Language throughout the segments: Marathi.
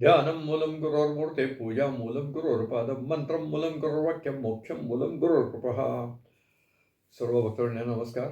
ध्यानं मूलं गुरोर्मूर्ते पूजा मूलं गुरोर्पादं मंत्रं मूलं गुरुर्वाक्यं मोक्षं मूलं गुरुर्कृपः। सर्व भक्तवृंदांना नमस्कार.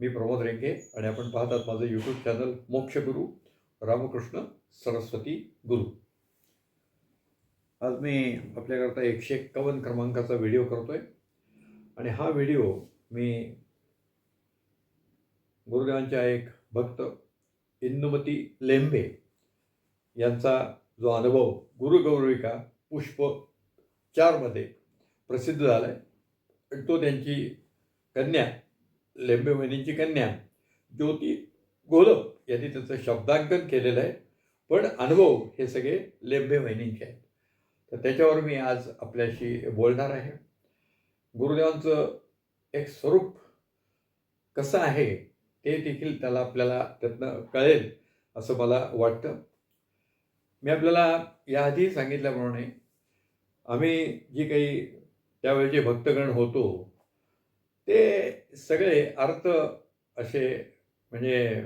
मी प्रमोद रेंगे आणि आपण पाहतात माझं यूट्यूब चॅनल मोक्षगुरू रामकृष्ण सरस्वती गुरु. आज मी आपल्याकरता एकशे एक्कावन्न क्रमांकाचा व्हिडिओ करतो आहे आणि हा व्हिडिओ मी गुरुदेवांच्या एक भक्त इंदुमती लेंबे यांचा जो अनुभव गुरुगौरविका पुष्प चारमध्ये प्रसिद्ध झाला आहे तो त्यांची कन्या लेंबे वहिनींची कन्या ज्योती गोलप यांनी त्याचं शब्दांकन केलेलं आहे. पण अनुभव हे सगळे लेंबे वहिनींचे आहेत. तर त्याच्यावर मी आज आपल्याशी बोलणार आहे. गुरुदेवांचं एक स्वरूप कसं आहे ते देखील त्याला आपल्याला त्यातनं कळेल असं मला वाटतं. मी आपल्याला याआधी सांगितल्याप्रमाणे आम्ही जी काही त्यावेळचे भक्तगण होतो ते सगळे अर्थ असे म्हणजे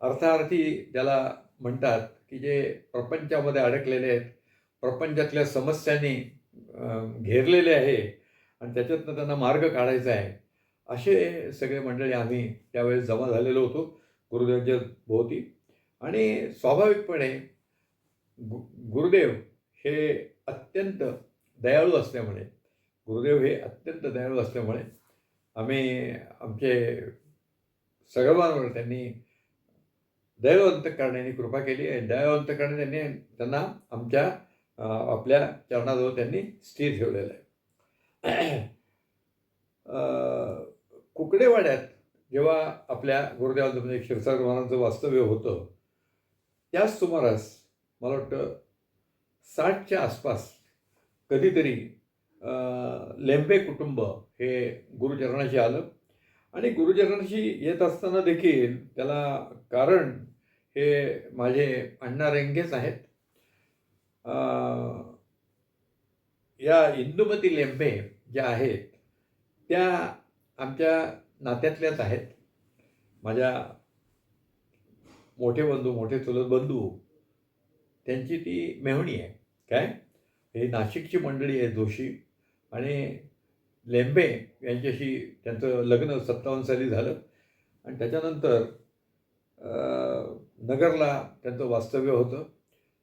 अर्थार्थी ज्याला म्हणतात की जे प्रपंचामध्ये अडकलेले आहेत प्रपंचातल्या समस्यांनी घेरलेले आहे आणि त्याच्यातनं त्यांना मार्ग काढायचा आहे असे सगळे मंडळी आम्ही त्यावेळेस जमा झालेलो होतो गुरुदेवांच्या भोवती. आणि स्वाभाविकपणे गु गुरुदेव हे अत्यंत दयाळू असल्यामुळे गुरुदेव हे अत्यंत दयाळू असल्यामुळे आम्ही आमचे सगळ्यांवर त्यांनी दैववंत करण्याने कृपा केली आणि दयावंत करणे त्यांनी त्यांना आमच्या आपल्या चरणाजवळ त्यांनी स्थिर ठेवलेलं आहे. कुकडेवाड्यात जेव्हा आपल्या गुरुदेवांचं म्हणजे क्षीरसागर महाराजांचं वास्तव्य होतं त्याच सुमारास मला वाटतं साठच्या आसपास कधीतरी लेंबे कुटुंब हे गुरुचरणाशी आलं. आणि गुरुचरणाशी येत असताना देखील त्याला कारण हे माझे अण्णा रेंगेच आहेत. या इंदुमती लेंबे ज्या आहेत त्या आमच्या नात्यातल्याच आहेत. माझ्या मोठे बंधू मोठे चुलत बंधू त्यांची ती मेहणी आहे. काय? हे नाशिकची मंडळी आहे जोशी आणि लेंबे यांच्याशी त्यांचं लग्न सत्तावन्न साली झालं. आणि त्याच्यानंतर नगरला त्यांचं वास्तव्य होतं.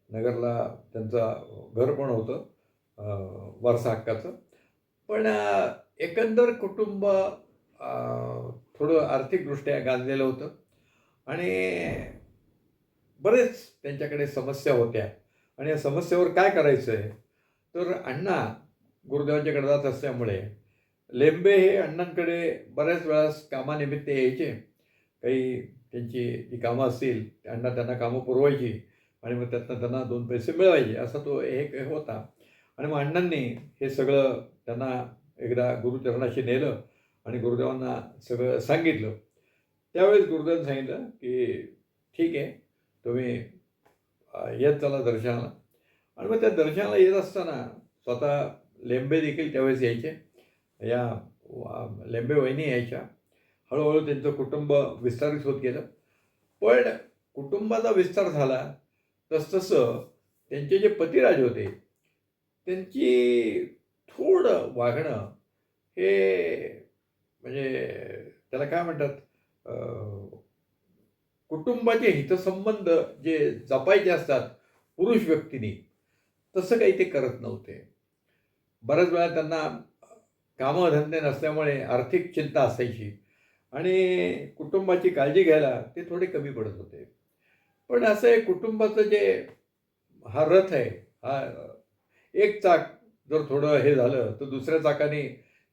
नगरला त्यांचं घर पण होतं वारसा हक्काचं. पण एकंदर कुटुंब थोडं आर्थिकदृष्ट्या गांजलेलं होतं. आणि बरेच त्यांच्याकडे समस्या होत्या. आणि या समस्येवर काय करायचं आहे तर अण्णा गुरुदेवांच्याकडे जात असल्यामुळे लेंबे हे अण्णांकडे बऱ्याच वेळास कामानिमित्त यायचे. काही त्यांची जी कामं असतील अण्णा त्यांना कामं पुरवायची आणि मग त्यातनं त्यांना दोन पैसे मिळवायचे. असा तो एक होता. आणि मग अण्णांनी हे सगळं त्यांना एकदा गुरुचरणाशी नेलं आणि गुरुदेवांना सगळं सांगितलं. त्यावेळेस गुरुदेवांनी सांगितलं की ठीक आहे तुम्ही येत चला दर्शनाला. आणि मग त्या दर्शनाला येत असताना स्वतः लेंबे देखील त्यावेळेस यायचे. या वा- लेंबे वहिनी यायच्या. हळूहळू त्यांचं कुटुंब विस्तारित होत गेलं. पण कुटुंबाचा विस्तार झाला तसतसं त्यांचे जे पतिराज होते त्यांची थोडं वागणं हे म्हणजे त्याला काय म्हणतात कुटुंबाचे हितसंबंध जे जपायचे असतात पुरुष व्यक्तीने तसं काही ते करत नव्हते. बऱ्याच वेळा त्यांना कामधंदे नसल्यामुळे आर्थिक चिंता असायची आणि कुटुंबाची काळजी घ्यायला ते थोडे कमी पडत होते. पण असं आहे कुटुंबाचं जे हा रथ आहे हा एक चाक जर थोडं हे झालं तर दुसऱ्या चाकाने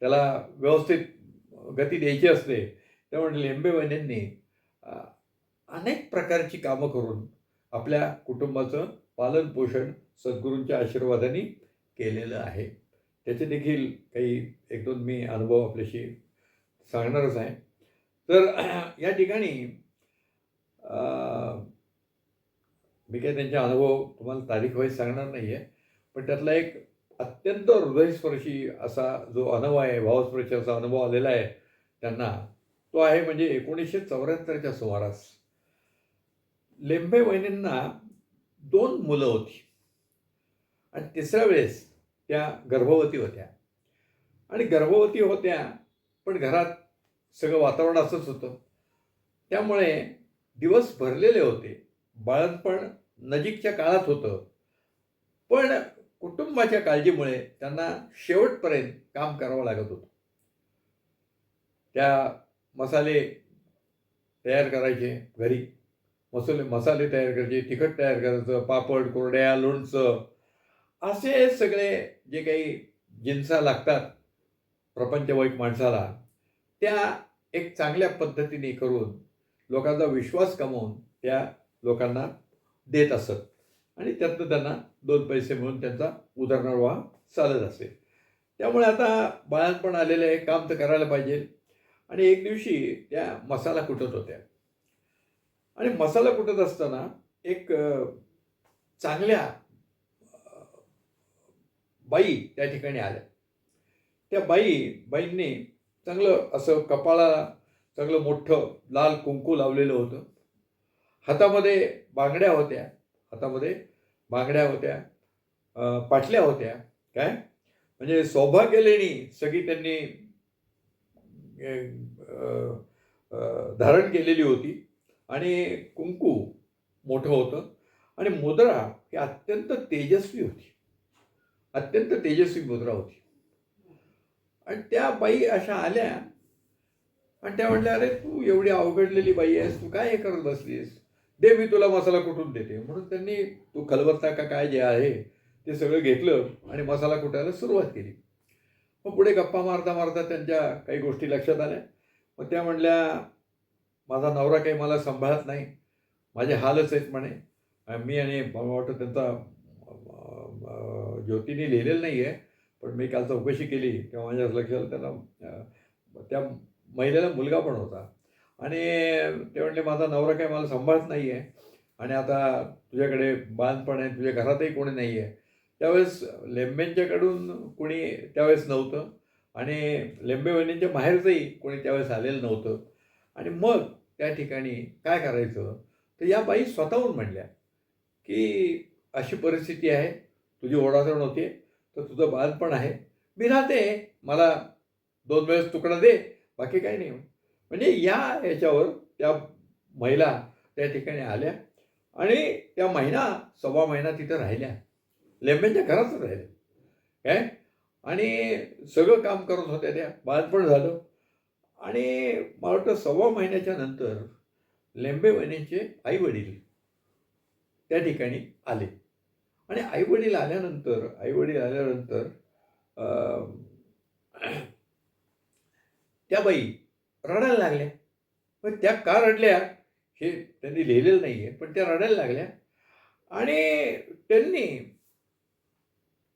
त्याला व्यवस्थित गती द्यायची असते. त्यामुळे लेंबे वहिन्यांनी अनेक प्रकारची कामं करून आपल्या कुटुंबाचं पालनपोषण सद्गुरूंच्या आशीर्वादाने केलेलं आहे. त्याचे देखील काही एक दोन मी अनुभव आपल्याशी सांगणारच आहे. तर या ठिकाणी मी काही त्यांचे अनुभव तुम्हाला तारीख वाईज सांगणार नाही आहे पण त्यातला एक अत्यंत हृदयस्पर्शी असा जो अनुभव आहे भावस्पर्शी असा अनुभव आलेला आहे त्यांना तो आहे म्हणजे एकोणीसशे चौऱ्याहत्तरच्या सुमारास. लेंबे वहिनींना दोन मुलं होती. आणि तिसऱ्या वेळेस त्या गर्भवती होत्या. आणि गर्भवती होत्या पण घरात सगळं वातावरण असंच होतं. त्यामुळे दिवस भरलेले होते. बाळंतपण नजीकच्या काळात होतं. पण कुटुंबाच्या काळजीमुळे त्यांना शेवटपर्यंत काम करावं लागत होतं. त्या मसाले तयार करायचे घरी. मसाले मसाले तयार करायचे तिखट तयार करायचं पापड कोरड्या लोणचं असे सगळे जे काही जिन्सा लागतात प्रपंचवाईक माणसाला त्या एक चांगल्या पद्धतीने करून लोकांचा विश्वास कमवून त्या लोकांना देत असत. आणि त्यातनं त्यांना दोन पैसे मिळून त्यांचा उदरनिर्वाह चालत असे. त्यामुळे आता बाळांपण आलेलं आहे काम तर करायला पाहिजे. आणि एक दिवशी त्या मसाला कुटत होत्या? आणि मसाला कुटत असताना एक चांगल्या बाई त्या ठिकाणी आल्या. त्या बाई बाईंनी चांगलं असं कपाळाला चांगलं मोठं लाल कुंकू लावलेलं होतं. हातामध्ये बांगड्या होत्या. हातामध्ये बांगड्या होत्या. पाटल्या होत्या. काय? म्हणजे सौभाग्यलेणी सगळी त्यांनी धारण केलेली होती. आणि कुंकू मोठं होतं. आणि मुद्रा ही अत्यंत तेजस्वी होती. अत्यंत तेजस्वी मुद्रा होती. आणि त्या बाई अशा आल्या आणि त्या म्हटल्या अरे तू एवढी अवघडलेली बाई आहेस तू काय हे करत बसलीस? दे मी तुला मसाला कुठून देते? म्हणून त्यांनी तू खलबत्ता का काय जे आहे ते सगळं घेतलं आणि मसाला कुटायला सुरुवात केली. मग पुढे गप्पा मारता मारता त्यांच्या काही गोष्टी लक्षात आल्या. मग त्या म्हणल्या माझा नवरा काही मला सांभाळत नाही. माझे हालच आहेत म्हणे. मी आणि मला वाटतं त्यांचा ज्योतीने लिहिलेलं नाही आहे पण मी काल चौकशी केली तेव्हा माझ्या लक्षात त्यांना त्याला त्या महिलेला मुलगा पण होता. आणि ते म्हणले माझा नवरा काही मला सांभाळत नाही आहे आणि आता तुझ्याकडे बांधपण आहे तुझ्या घरातही कोणी नाही आहे त्यावेळेस लेंबेंच्याकडून कोणी त्यावेळेस नव्हतं. आणि लेंबे वहिनींच्या बाहेरचंही कोणी त्यावेळेस आलेलं नव्हतं. आणि मग त्या ठिकाणी काय करायचं? तर या बाई स्वतःहून म्हणल्या की अशी परिस्थिती आहे. तुझी ओढाचण होते तर तुझं बालपण आहे. मी राहते. मला दोन वेळेस तुकडा दे. बाकी काही नाही. म्हणजे या याच्यावर त्या महिला त्या ठिकाणी आल्या आणि त्या महिना सव्वा महिना तिथं राहिल्या. लेंब्यांच्या घरातच राहिल्या. काय आणि सगळं काम करत होत्या त्या. बालपण झालं. आणि मला वाटतं सव्वा महिन्याच्या नंतर लेंबे वहिनीचे आई वडील त्या ठिकाणी आले. आणि आई वडील आल्यानंतर आई वडील आल्यानंतर त्या बाई रडायला लागल्या. पण त्या का रडल्या हे त्यांनी लिहिलेलं नाही आहे पण त्या रडायला लागल्या. आणि त्यांनी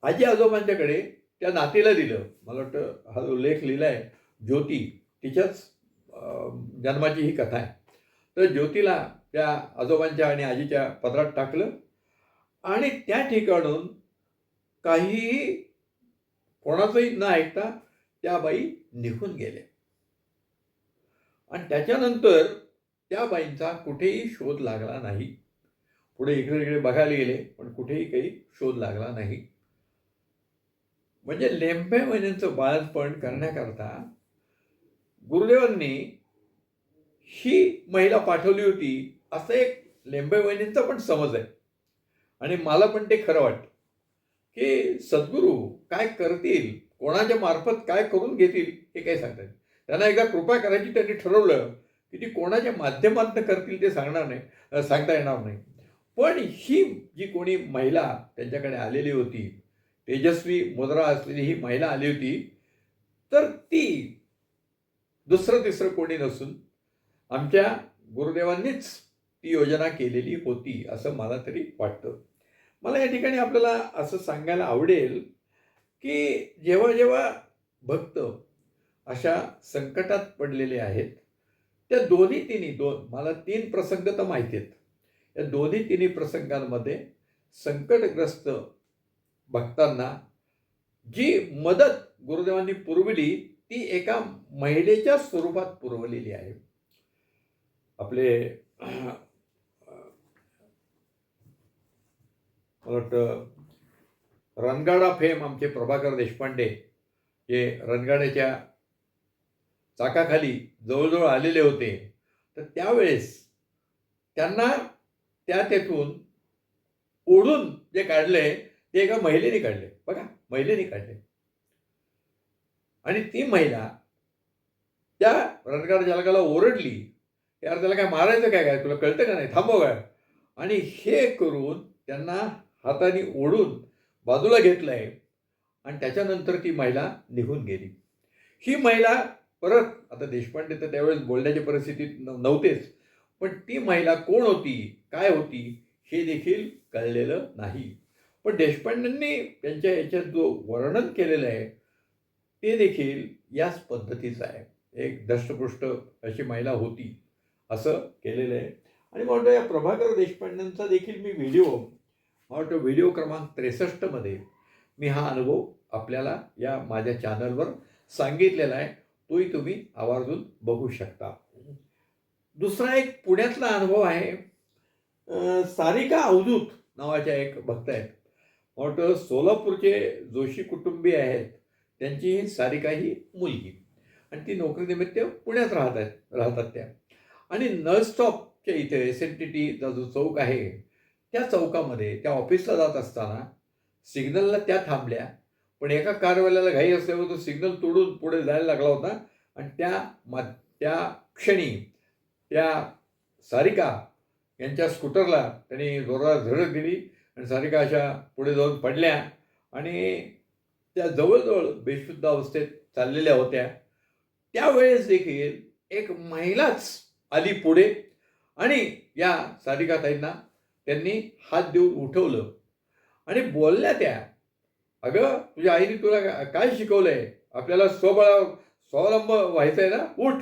आजी आजोबांच्याकडे त्या नातीला दिलं. मला वाटतं हा जो लेख लिहिला आहे ज्योती तिच्याच जन्माची ही कथा आहे. तर ज्योतीला त्या आजोबांच्या आणि आजीच्या पदरात टाकलं आणि त्या ठिकाणून काहीही कोणाचंही न ऐकता त्या बाई निघून गेल्या. आणि त्याच्यानंतर त्या बाईंचा कुठेही शोध लागला नाही. पुढे इकडे इकडे बघायला गेले पण कुठेही काही शोध लागला नाही. म्हणजे लेंबे महिन्यांचं बाळंतपण करण्याकरता गुरुदेवांनी ही महिला पाठवली होती असं एक लेंबे वहिनींचा पण समज आहे. आणि मला पण ते खरं वाटतं की सद्गुरू काय करतील कोणाच्या मार्फत काय करून घेतील हे काही सांगता येईल त्यांना एकदा कृपा करायची त्यांनी ठरवलं की ती कोणाच्या माध्यमातून करतील ते सांगणार नाही सांगता येणार नाही. पण ही जी कोणी महिला त्यांच्याकडे आलेली होती तेजस्वी मुद्रा असलेली ही महिला आली होती तर ती दुसरं तिसरं कोणी नसून आमच्या गुरुदेवांनीच ती योजना केलेली होती असं मला तरी वाटतं. मला या ठिकाणी आपल्याला असं सांगायला आवडेल की जेव्हा जेव्हा भक्त अशा संकटात पडलेले आहेत त्या दोन्ही तिन्ही दोन मला तीन प्रसंग तर माहिती आहेत. या दोन्ही तिन्ही प्रसंगांमध्ये संकटग्रस्त भक्तांना जी मदत गुरुदेवांनी पुरविली ती एका महिलेच्या स्वरूपात पुरवलेली आहे. आपले मला वाटतं रणगाडा फेम आमचे प्रभाकर देशपांडे हे रणगाड्याच्या चाकाखाली जवळजवळ आलेले होते. तर त्यावेळेस त्यांना त्या तेथून ओढून जे काढले ते एका महिलेने काढले. बघा महिलेने काढले. आणि ती महिला त्या रणगाड चालकाला ओरडली यार त्याला काय मारायचं काय? काय तुला कळतं का नाही? थांबव काय? आणि हे करून त्यांना हाताने ओढून बाजूला घेतलं आहे आणि त्याच्यानंतर ती महिला निघून गेली. ही महिला परत आता देशपांडे तर त्यावेळेस बोलण्याच्या परिस्थितीत न- नव्हतेच पण ती महिला कोण होती काय होती हे देखील कळलेलं नाही. पण देशपांडेंनी त्यांच्या याच्यात जो वर्णन केलेलं आहे ते देखील याच पद्धतीचं आहे. एक दष्टपुष्ट अशी महिला होती असं केलेलं आहे. आणि म्हणतो या प्रभाकर देशपांडेंचा देखील मी व्हिडिओ म्हणतो व्हिडिओ क्रमांक त्रेसष्टमध्ये मी हा अनुभव आपल्याला या माझ्या चॅनलवर सांगितलेला आहे. तोही तुम्ही आवर्जून बघू शकता. दुसरा एक पुण्यातला अनुभव आहे. सारिका अवधूत नावाच्या एक भक्त आहेत. म्हणतो सोलापूरचे जोशी कुटुंबीय आहेत. त्यांची ही सारिका ही मुलगी. आणि ती नोकरीनिमित्त पुण्यात राहत आहेत राहतात त्या. आणि नळस्टॉपच्या इथे एस एन टी टीचा जो चौक आहे त्या चौकामध्ये त्या ऑफिसला जात असताना सिग्नलला त्या थांबल्या. पण एका कारवाल्याला घाई असल्यामुळे तो सिग्नल तोडून पुढे जायला लागला होता. आणि त्या मा त्या क्षणी त्या सारिका यांच्या स्कूटरला त्यांनी जोरदार धडक दिली. आणि सारिका अशा पुढे जाऊन पडल्या. आणि त्या जवळजवळ बेशुद्ध अवस्थेत चाललेल्या होत्या. त्यावेळेस देखील एक महिलाच आली पुढे आणि या सारिकाताईंना त्यांनी हात देऊन उठवलं. आणि बोलल्या त्या अगं तुझ्या आईने तुला काय काय शिकवलंय? आपल्याला स्वबळा स्वावलंब व्हायचं आहे ना? उठ.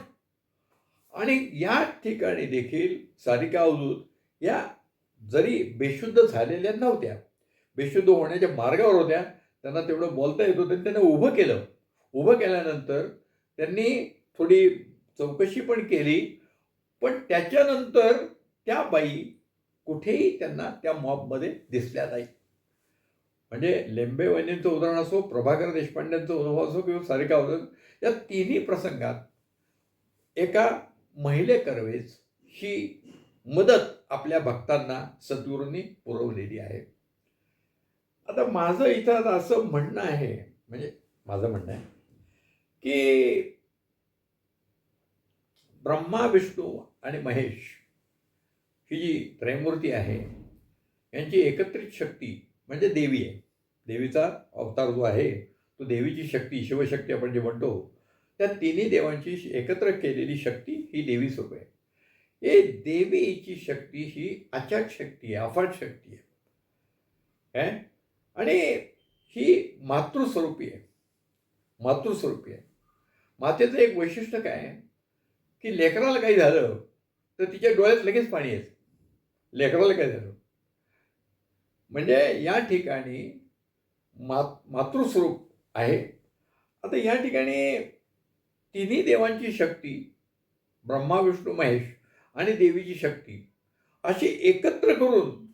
आणि या ठिकाणी देखील सारिका अवधूत या जरी बेशुद्ध झालेल्या नव्हत्या बेशुद्ध होण्याच्या मार्गावर होत्या त्यांना तेवढं बोलता येत होतं. आणि त्यांना उभं केलं. उभं केल्यानंतर त्यांनी थोडी चौकशी पण केली. पण त्याच्यानंतर त्या बाई कुठेही त्यांना त्या मॉबमध्ये दिसल्या नाही. म्हणजे लेंबे वहिनींचं उदाहरण असो प्रभाकर देशपांडेंचं अनुभव असो किंवा सारिका उदाहरण या तिन्ही प्रसंगात एका महिलेकरवेच ही मदत आपल्या भक्तांना सद्गुरूंनी पुरवलेली आहे. आता माझं इथं आता असं म्हणणं आहे म्हणजे माझं म्हणणं आहे की ब्रह्मा विष्णू आणि महेश ही जी त्रयमूर्ती आहे यांची एकत्रित शक्ती म्हणजे देवी आहे. देवीचा अवतार जो आहे तो देवीची शक्ती शिवशक्ती आपण जे म्हणतो त्या तिन्ही देवांची एकत्र केलेली शक्ती ही देवी स्वरूप आहे. हे देवीची शक्ती ही अचाट शक्ती आहे अफाट शक्ती आहे. काय आणि ही मातृस्वरूपी आहे. मातृस्वरूपी आहे. मातेचं एक वैशिष्ट्य काय आहे? की लेकराला काही झालं तर तिच्या डोळ्यात लगेच पाणी येतं. लेकराला काय झालं? म्हणजे या ठिकाणी मात मातृस्वरूप आहे. आता या ठिकाणी तिन्ही देवांची शक्ती ब्रह्मा विष्णू महेश आणि देवीची शक्ती अशी एकत्र करून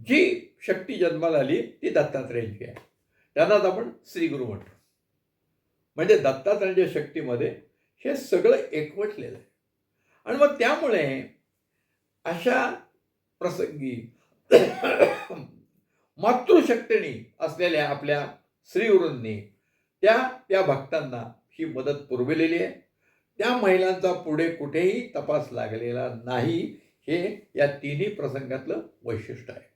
जी शक्ती जन्माला आली ती दत्तात्रेयांची आहे. त्यांनाच आपण श्रीगुरु म्हणतो. म्हणजे दत्तात्रेयांच्या शक्तीमध्ये हे सगळं एकवटलेलं आहे. आणि मग त्यामुळे अशा प्रसंगी मातृशक्तीने असलेल्या आपल्या श्रीगुरूंनी त्या त्या भक्तांना ही मदत पुरविलेली आहे. त्या महिलांचा पुढे कुठेही तपास लागलेला नाही. हे या तिन्ही प्रसंगातलं वैशिष्ट्य आहे.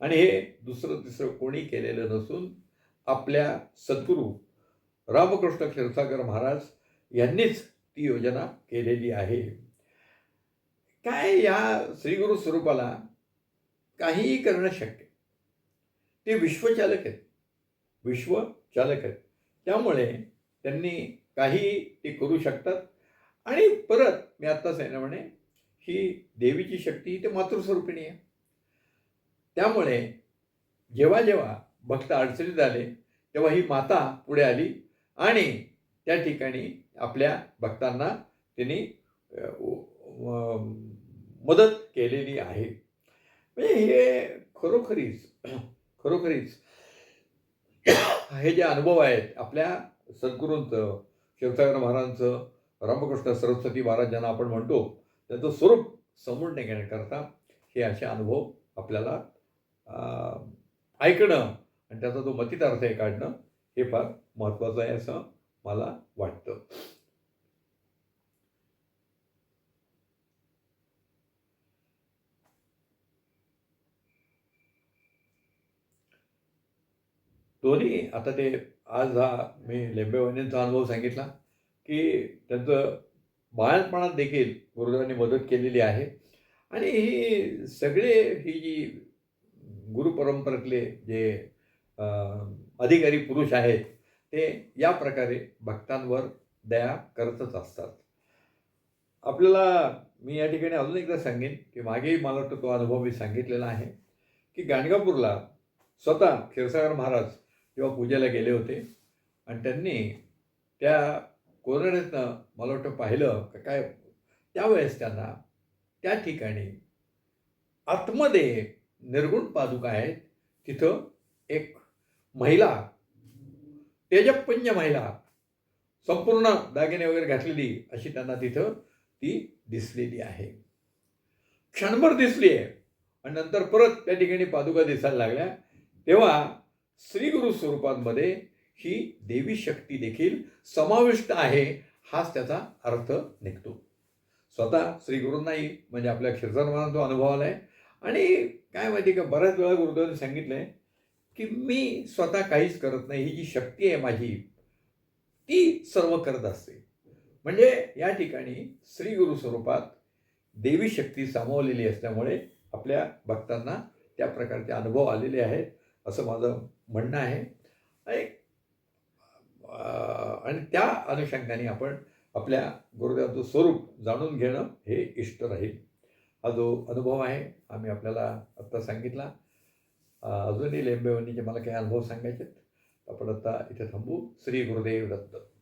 आणि हे दुसरं तिसरं कोणी केलेलं नसून आपल्या सद्गुरू रामकृष्ण क्षीरसागर महाराज यांनीच ती योजना केलेली आहे. काय या श्रीगुरु स्वरूपाला काहीही करणं शक्य? ते विश्वचालक आहेत. विश्वचालक आहेत. त्यामुळे त्यांनी काही ते करू शकतात. आणि परत मी आत्ताच आहे ना म्हणे ही देवीची शक्ती ही ते मातृस्वरूपिणी आहे. त्यामुळे जेव्हा जेव्हा भक्त अडचणीत आले तेव्हा ही माता पुढे आली आणि त्या ठिकाणी आपल्या भक्तांना त्यांनी मदत केलेली आहे. म्हणजे हे खरोखरीच खरोखरीच हे जे अनुभव आहेत आपल्या सद्गुरूंचं शिवसागर महाराजांचं रामकृष्ण सरस्वती महाराज ज्यांना आपण म्हणतो त्यांचं स्वरूप समोर घेण्याकरता हे असे अनुभव आपल्याला ऐकणं आणि त्याचा जो मतितार्थ आहे काढणं हे फार महत्त्वाचं आहे असं मला वाटतं. दोन्ही आता ते आज हा मी लेंबेवाणींचा अनुभव सांगितला की त्यांचं बाळणपणात देखील गुरुदेवांनी मदत केलेली आहे. आणि ही सगळे ही जी गुरुपरंपरेतले जे अधिकारी पुरुष आहेत ते या प्रकारे भक्तांवर दया करतच असतात. आपल्याला मी या ठिकाणी अजून एकदा सांगेन की मागेही मला वाटतं तो अनुभव मी सांगितलेला आहे की गाणगापूरला स्वतः क्षीरसागर महाराज जेव्हा पूजेला गेले होते आणि त्यांनी त्या कोरड्यातनं मला वाटतं पाहिलं का काय त्यावेळेस त्यांना त्या ठिकाणी आतमध्ये निर्गुण पादुका आहेत. तिथं एक महिला तेजपुंज महिला संपूर्ण दागिने वगैरे घातलेली अशी त्यांना तिथं ती दिसलेली आहे. क्षणभर दिसली आहे. आणि नंतर परत त्या ठिकाणी पादुका दिसायला लागल्या. तेव्हा श्रीगुरु स्वरूपांमध्ये ही देवी शक्ती देखील समाविष्ट आहे हाच त्याचा अर्थ निघतो. स्वतः श्रीगुरूंनाही म्हणजे आपल्या क्षीरसार तो अनुभव आला आहे आणि काय माहिती का बऱ्याच वेळा गुरुदेवांनी सांगितलं आहे की मी स्वतः काहीच करत नाही ही जी शक्ती आहे माझी ती सर्व करत असते. म्हणजे या ठिकाणी श्री गुरु स्वरूपात देवी शक्ती सामावलेली असल्यामुळे आपल्या भक्तांना त्या प्रकारचे अनुभव आलेले आहेत असं माझं म्हणणं आहे. आणि आणि त्या अनुषंगाने आपण आपल्या गुरुदेवाचं स्वरूप जाणून घेणं हे इष्ट राहील. हा जो अनुभव आहे आम्ही आपल्याला आत्ता सांगितला. अजूनही लेंबेवनीचे मला काही अनुभव सांगायचे आहेत. आपण आत्ता इथे थांबू. श्री गुरुदेव दत्त.